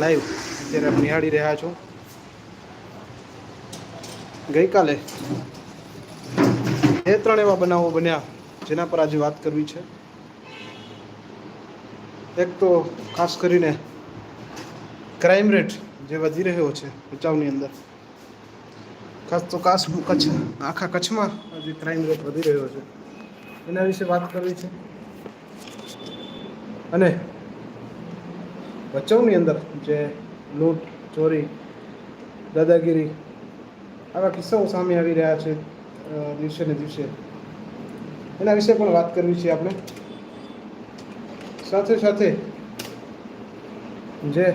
Live અત્યારે નિહાળી રહ્યા છો. ગઈકાલે બે ત્રણ એવા બનાવો બન્યા જેના પર આજે વાત કરવી છે. એક તો ખાસ કરીને ક્રાઇમ રેટ જે વધી રહ્યો છે ભચાઉની અંદર, ખાસ તો કાસ કચ્છ આખા કચ્છમાં આજે ક્રાઇમ રેટ વધી રહ્યો છે. એના વિશે વાત કરવી છે. અને ભચાઉની અંદર જે લૂંટ, ચોરી, દાદાગીરી આવા કિસ્સાઓ સામે આવી રહ્યા છે દિવસે ને દિવસે. એના વિશે પણ વાત કરવી છે આપણે. સાથે સાથે જે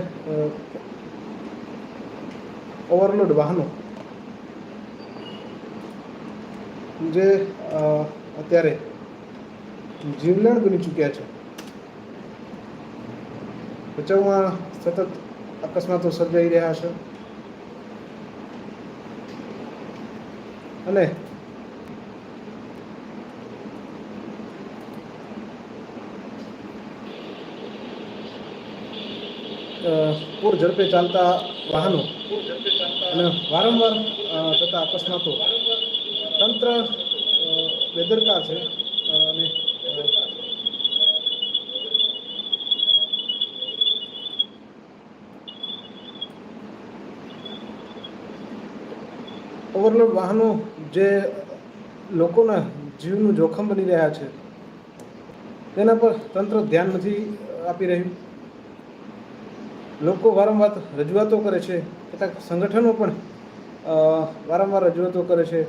ઓવરલોડ વાહનો જે અત્યારે જીવલેણ બની ચૂક્યા છે. ભચાઉમાં સતત અકસ્માતો સર્જાઈ રહ્યા છે. અને પૂર ઝડપે ચાલતા વાહનો અને વારંવાર થતા અકસ્માતો. તંત્ર બેદરકાર છે. અને ઓવરલોડ વાહનો જે લોકોના જીવનું જોખમ બની રહ્યા છે, તેના પર તંત્ર ધ્યાન નથી આપી રહ્યું. લોકો વારંવાર રજૂઆતો કરે છે, કેટલાક સંગઠનો પણ વારંવાર રજૂઆતો કરે છે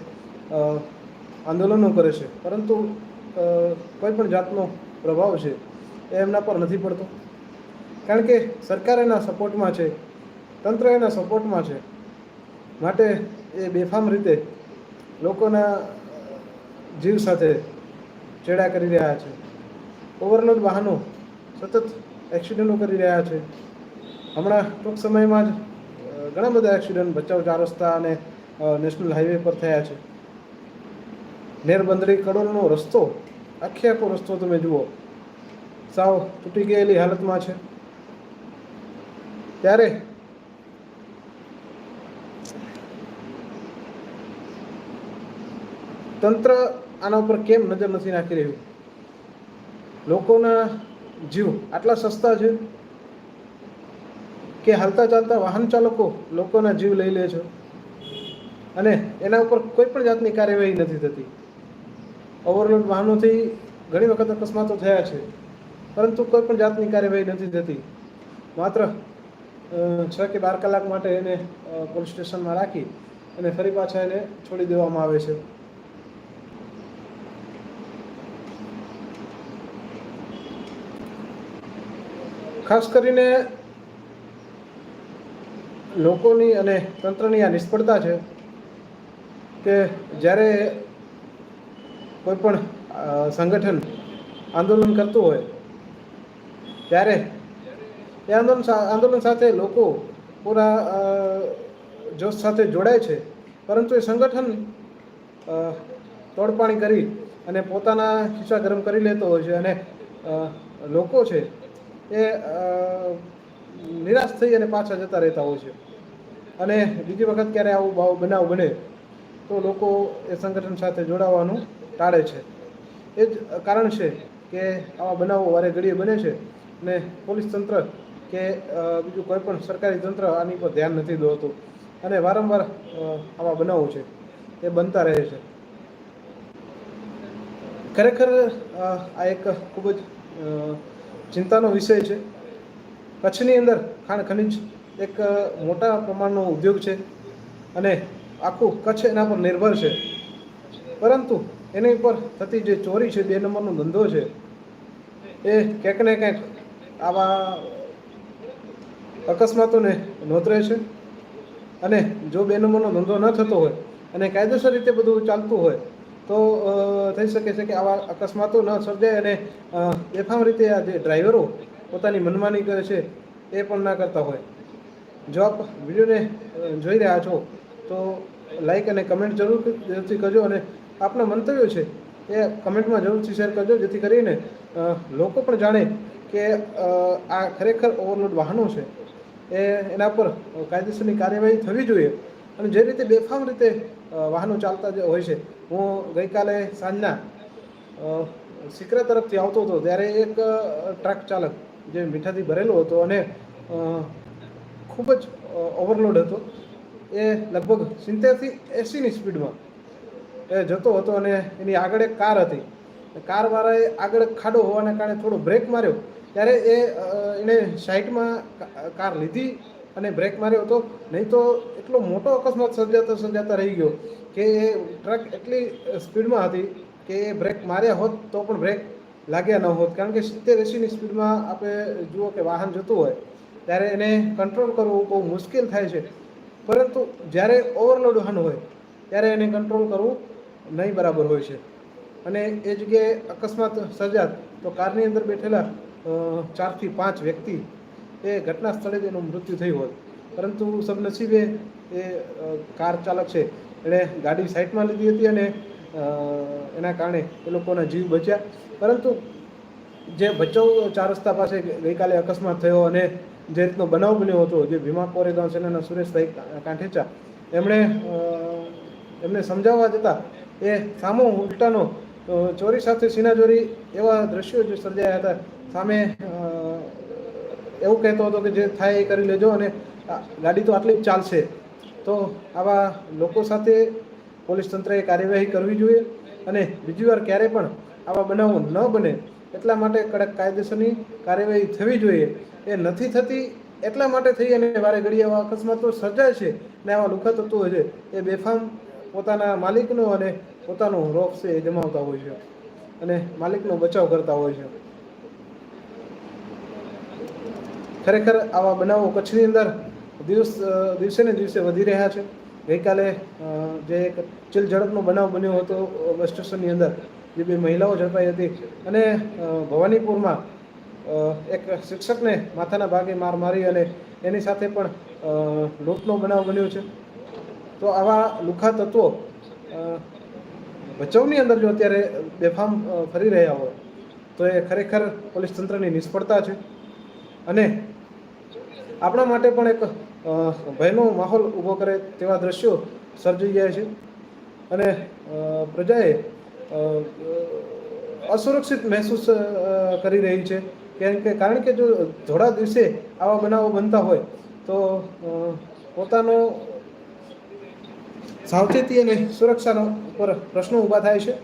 આંદોલનો કરે છે, પરંતુ કોઈ પણ જાતનો પ્રભાવ છે, એ એમના પર નથી પડતો. કારણ કે સરકાર એના સપોર્ટમાં છે, તંત્ર એના સપોર્ટમાં છે, માટે એ બેફામ રીતે લોકોના જીવ સાથે ચેડા કરી રહ્યા છે. ઓવરલોડ વાહનો સતત એક્સિડન્ટો કરી રહ્યા છે. હમણાં ટૂંક સમયમાં જ ઘણા બધા એક્સિડન્ટ ભચાઉ ચાર રસ્તા અને નેશનલ હાઈવે પર થયા છે. નેરબંદરી કડોલનો રસ્તો, આખે આખો રસ્તો તમે જુઓ, સાવ તૂટી ગયેલી હાલતમાં છે. ત્યારે તંત્ર આના ઉપર કેમ નજર નથી નાખી રહ્યું? લોકોના જીવ આટલા સસ્તા છે કે હાલતા ચાલતા વાહન ચાલકો લોકોના જીવ લઈ લે છે? અને એના ઉપર કોઈ પણ જાતની કાર્યવાહી નથી થતી. ઓવરલોડ વાહનોથી ઘણી વખત અકસ્માતો થયા છે, પરંતુ કોઈ પણ જાતની કાર્યવાહી નથી થતી. માત્ર છ કે બાર કલાક માટે એને પોલીસ સ્ટેશનમાં રાખી અને ફરી પાછા એને છોડી દેવામાં આવે છે. ખાસ કરીને લોકોની અને તંત્રની આ નિષ્ફળતા છે કે જ્યારે કોઈ પણ સંગઠન આંદોલન કરતું હોય, ત્યારે એ આંદોલન આંદોલન સાથે લોકો પૂરા જોશ સાથે જોડાય છે. પરંતુ એ સંગઠન તોડપાણી કરી અને પોતાના ખિસ્સા ગરમ કરી લેતો હોય છે અને લોકો છે એ નિરાશ થઈ અને પાછા જતા રહેતા હોય છે. અને બીજી વખત ક્યારે આવું ભાવ બનાવ બને, તો લોકો એ સંગઠન સાથે જોડાવાનું ટાળે છે. એ જ કારણ છે કે આવા બનાવો વારે ઘડીએ બને છે ને પોલીસ તંત્ર કે બીજું કોઈ પણ સરકારી તંત્ર આની પર ધ્યાન નથી દોતું અને વારંવાર આવા બનાવો છે એ બનતા રહે છે. ખરેખર આ એક ખૂબ જ ચિંતાનો વિષય છે. કચ્છની અંદર ખાણ ખનિજ એક મોટા પ્રમાણનો ઉદ્યોગ છે અને આખું કચ્છ એના પર નિર્ભર છે. પરંતુ એની ઉપર થતી જે ચોરી છે, બે નંબરનો ધંધો છે, એ ક્યાંક ને ક્યાંક આવા અકસ્માતોને નોતરે છે અને જો બે નંબરનો ધંધો ન થતો હોય અને કાયદેસર રીતે બધું ચાલતું હોય તો થઈ શકે છે કે આવા અકસ્માતો ન સર્જાય અને બેફામ રીતે આ જે ડ્રાઈવરો પોતાની મનમાની કરે છે એ પણ ના કરતા હોય. જો આપ વિડીયોને જોઈ રહ્યા છો, તો લાઈક અને કમેન્ટ જરૂર જરૂરથી કરજો અને આપના મંતવ્યો છે એ કમેન્ટમાં જરૂરથી શેર કરજો, જેથી કરીને લોકો પણ જાણે કે આ ખરેખર ઓવરલોડ વાહનો છે. એ એના પર કાયદેસરની કાર્યવાહી થવી જોઈએ અને જે રીતે બેફામ રીતે વાહનો ચાલતા જે હોય છે હું ગઈકાલે સાંજના સિકરા તરફથી આવતો હતો ત્યારે એક ટ્રક ચાલક જે મીઠાથી ભરેલો હતો અને ખૂબ જ ઓવરલોડ હતો, એ લગભગ સિત્તેરથી એંસીની સ્પીડમાં એ જતો હતો અને એની આગળ એક કાર હતી. કારવાળાએ આગળ ખાડો હોવાના કારણે થોડો બ્રેક માર્યો, ત્યારે એ એણે સાઈડમાં કાર લીધી અને બ્રેક માર્યો હતો. નહીં તો એટલો મોટો અકસ્માત સર્જાતો સર્જાતા રહી ગયો કે એ ટ્રક એટલી સ્પીડમાં હતી કે એ બ્રેક માર્યા હોત તો પણ બ્રેક લાગ્યા ન હોત. કારણ કે સિત્તેર એંસીની સ્પીડમાં આપણે જુઓ કે વાહન જતું હોય ત્યારે એને કંટ્રોલ કરવું બહુ મુશ્કેલ થાય છે. પરંતુ જ્યારે ઓવરલોડ વાહન હોય ત્યારે એને કંટ્રોલ કરવું નહીં બરાબર હોય છે. અને એ જગ્યાએ અકસ્માત સર્જાત તો કારની અંદર બેઠેલા ચારથી પાંચ વ્યક્તિ એ ઘટના સ્થળે જ એનું મૃત્યુ થયું હોત. પરંતુ સદનસીબે એ કાર ચાલક છે, એણે ગાડી સાઈડમાં લીધી હતી અને એના કારણે એ લોકોના જીવ બચ્યા. પરંતુ જે ભચાઉ ચાર રસ્તા પાસે ગઈકાલે અકસ્માત થયો અને જે રીતનો બનાવ બન્યો હતો, જે ભીમા કોરેગાંવ સેનાના સુરેશભાઈ કાંઠેચા, એમણે એમને સમજાવવા જતાં એ સામો ઉલટાનો ચોરી સાથે સીનાચોરી એવા દ્રશ્યો જે સર્જાયા હતા, સામે એવું કહેતો હતો કે જે થાય એ કરી લેજો અને ગાડી તો આટલી જ ચાલશે. તો આવા લોકો સાથે પોલીસ તંત્રએ કાર્યવાહી કરવી જોઈએ અને બીજી વાર ક્યારે પણ આવા બનાવો ન બને એટલા માટે કડક કાયદેસરની કાર્યવાહી થવી જોઈએ. એ નથી થતી એટલા માટે થઈ અને વારે ઘડી આવા અકસ્માતો સર્જાય છે ને આવા લુખા તત્વો છે. એ બેફામ પોતાના માલિકનો અને પોતાનો રોપ છે એ જમાવતા હોય છે. અને માલિકનો બચાવ કરતા હોય છે. ખરેખર આવા બનાવો કચ્છની અંદર દિવસ દિવસે ને દિવસે વધી રહ્યા છે. ગઈકાલે જે એક ચીલ ઝડપનો બનાવ બન્યો હતો બસ સ્ટેશનની અંદર, જે બે મહિલાઓ ઝડપાઈ હતી. અને ભવાનીપુરમાં એક શિક્ષકને માથાના ભાગે માર મારી અને એની સાથે પણ લૂંટનો બનાવ બન્યો છે. તો આવા લુખા તત્વો ભચાઉની અંદર જો અત્યારે બેફામ ફરી રહ્યા હોય, તો એ ખરેખર પોલીસ તંત્રની નિષ્ફળતા છે. અને આપણા માટે પણ એક ભયનો માહોલ ઊભો કરે તેવા દ્રશ્યો સર્જાઈ જાય છે. અને પ્રજાએ અસુરક્ષિત મહેસૂસ કરી રહી છે. કેમ કે, કારણ કે જો થોડા દિવસે આવા બનાવો બનતા હોય, તો પોતાનો સાવચેતી અને સુરક્ષાનો ઉપર પ્રશ્નો ઊભા થાય છે.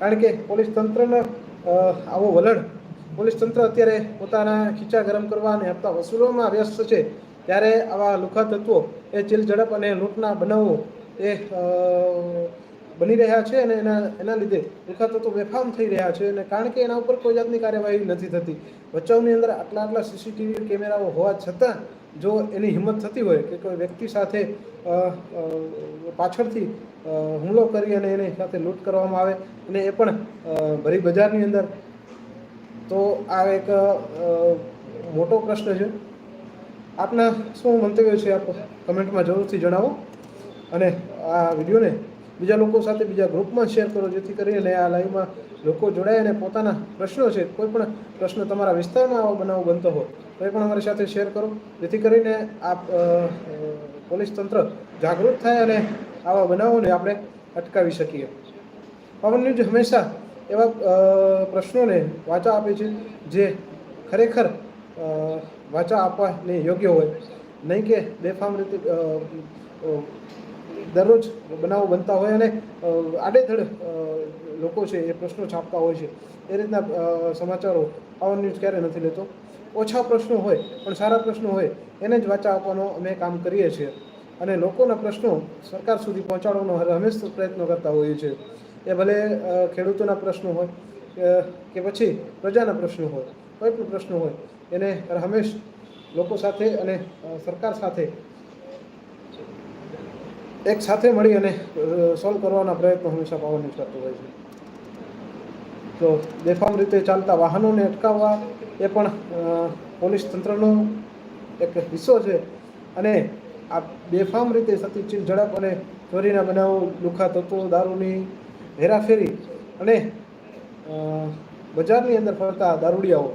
કારણ કે પોલીસ તંત્રના આવો વલણ પોલીસ તંત્ર અત્યારે પોતાના ખીચા ગરમ કરવા અને હપ્તા વસૂલવામાં વ્યસ્ત છે. ત્યારે આવા લુખા તત્વો એ ચીલ ઝડપ અને લૂંટના બનાવો એ બની રહ્યા છે અને એના એના લીધે લુખા તત્વો બેફામ થઈ રહ્યા છે અને કારણ કે એના ઉપર કોઈ જાતની કાર્યવાહી નથી થતી. ભચાઉની અંદર આટલા આટલા સીસીટીવી કેમેરાઓ હોવા છતાં જો એની હિંમત થતી હોય કે કોઈ વ્યક્તિ સાથે પાછળથી હુમલો કરી અને એની સાથે લૂંટ કરવામાં આવે અને એ પણ ભરી બજારની અંદર તો આ એક મોટો પ્રશ્ન છે. આપના શું મંતવ્ય છે આપ કમેન્ટમાં જરૂરથી જણાવો. અને આ વિડીયોને બીજા લોકો સાથે બીજા ગ્રુપમાં શેર કરો જેથી કરીને આ લાઈવમાં લોકો જોડાય અને પોતાના પ્રશ્નો છે કોઈ પણ પ્રશ્ન તમારા વિસ્તારમાં આવો બનાવ બનતો હોય તો એ પણ અમારી સાથે શેર કરો. જેથી કરીને અ, પોલીસ તંત્ર જાગૃત થાય અને આવા બનાવોને આપણે અટકાવી શકીએ. પવન ન્યૂઝ હંમેશા એવા પ્રશ્નોને વાચા આપે છે જે ખરેખર વાચા આપવાને યોગ્ય હોય. નહીં કે બેફામ રીતે દરરોજ બનાવો બનતા હોય અને આડેધડ લોકો છે એ પ્રશ્નો છાપતા હોય છે. એ રીતના સમાચારો પાવર ન્યૂઝ ક્યારે નથી લેતો? ઓછા પ્રશ્નો હોય, પણ સારા પ્રશ્નો હોય, એને જ વાચા આપવાનો અમે કામ કરીએ છીએ. અને લોકોના પ્રશ્નો સરકાર સુધી પહોંચાડવાનો હંમેશા પ્રયત્નો કરતા હોઈએ છીએ. એ ભલે ખેડૂતોના પ્રશ્નો હોય કે- પછી પ્રજાના પ્રશ્નો હોય, કોઈ પણ પ્રશ્નો હોય, એને હંમેશ લોકો સાથે અને સરકાર સાથે એક સાથે મળી અને સોલ્વ કરવાના પ્રયત્નો હંમેશા ન્યૂઝ કરતો હોય છે. તો બેફામ રીતે ચાલતા વાહનોને અટકાવવા એ પણ પોલીસ તંત્રનો એક હિસ્સો છે. અને આ બેફામ રીતે સતી ચીલ ઝડપ અને ચોરીના બનાવો, લુખા તત્વો, દારૂની હેરાફેરી અને બજારની અંદર ફરતા દારૂડિયાઓ,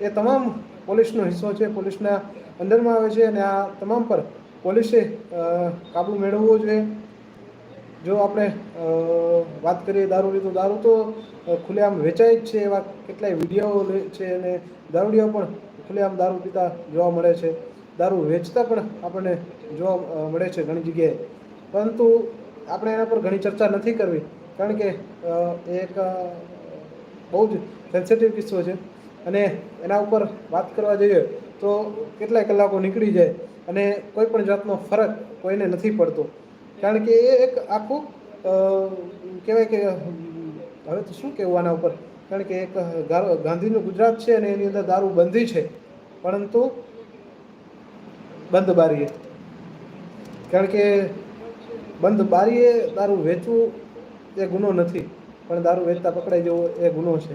એ તમામ પોલીસનો હિસ્સો છે, પોલીસના અંદરમાં આવે છે અને આ તમામ પર પોલીસે કાબૂ મેળવવો જોઈએ. જો આપણે વાત કરીએ દારૂની, તો દારૂ તો ખુલ્લેઆમ વેચાય જ છે એવા કેટલાય વીડિયો છે અને દારૂડિયાઓ પણ ખુલ્લેઆમ દારૂ પીતા જોવા મળે છે. દારૂ વેચતા પણ આપણને જોવા મળે છે ઘણી જગ્યાએ. પરંતુ આપણે એના પર ઘણી ચર્ચા નથી કરવી. કારણ કે એક બહુ જ સેન્સિટિવ કિસ્સો છે. અને એના ઉપર વાત કરવા જઈએ તો કેટલાય કલાકો નીકળી જાય અને કોઈ પણ જાતનો ફરક કોઈને નથી પડતો. કારણ કે એ એક આખું કહેવાય કે, હવે તો શું કહેવું આના ઉપર? કારણ કે એક ગાંધીનું ગુજરાત છે અને એની અંદર દારૂ બંધી છે. પરંતુ બંધ બારીએ. કારણ કે બંધ બારીએ દારૂ વેચવું એ ગુનો નથી, પણ દારૂ વેચતા પકડાઈ જવો એ ગુનો છે.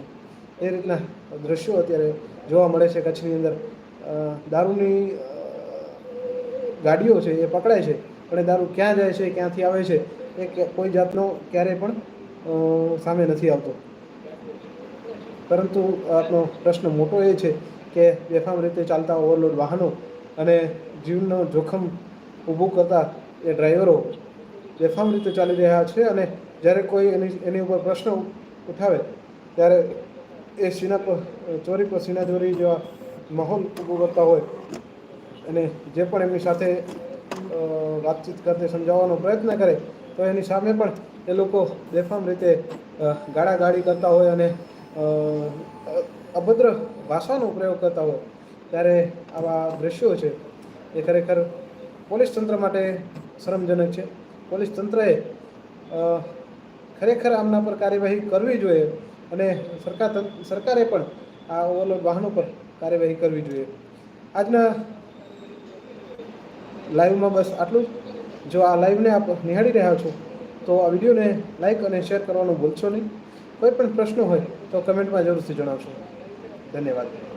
એ રીતના દ્રશ્યો અત્યારે જોવા મળે છે કચ્છની અંદર. દારૂની ગાડીઓ છે એ પકડાય છે, પણ એ દારૂ ક્યાં જાય છે, ક્યાંથી આવે છે, એ કોઈ જાતનો ક્યારેય પણ સામે નથી આવતો. પરંતુ આપનો પ્રશ્ન મોટો એ છે કે બેફામ રીતે ચાલતા ઓવરલોડ વાહનો અને જીવનો જોખમ ઊભું કરતા એ ડ્રાઈવરો બેફામ રીતે ચાલી રહ્યા છે અને જ્યારે કોઈ એની એની ઉપર પ્રશ્ન ઉઠાવે, ત્યારે એ સીના ચોરી પર સીના ચોરી જેવા માહોલ ઊભો કરતા હોય અને જે પણ એમની સાથે વાતચીત કરતે, સમજાવવાનો પ્રયત્ન કરે, તો એની સામે પણ એ લોકો બેફામ રીતે ગાળાગાળી કરતા હોય અને અભદ્ર ભાષાનો પ્રયોગ કરતા હોય. ત્યારે આવા દ્રશ્યો છે, એ ખરેખર પોલીસ તંત્ર માટે શરમજનક છે. પોલીસ તંત્રએ ખરેખર આમના પર કાર્યવાહી કરવી જોઈએ અને સરકાર સરકારે પણ આ ઓવરલોડ વાહનો પર કાર્યવાહી કરવી જોઈએ. આજના લાઈવમાં બસ આટલું જ. જો આ લાઈવને આપ નિહાળી રહ્યા છો, તો આ વિડીયોને લાઈક અને શેર કરવાનું ભૂલશો નહીં. કોઈ પણ પ્રશ્ન હોય તો કમેન્ટમાં જરૂરથી જણાવશો. ધન્યવાદ.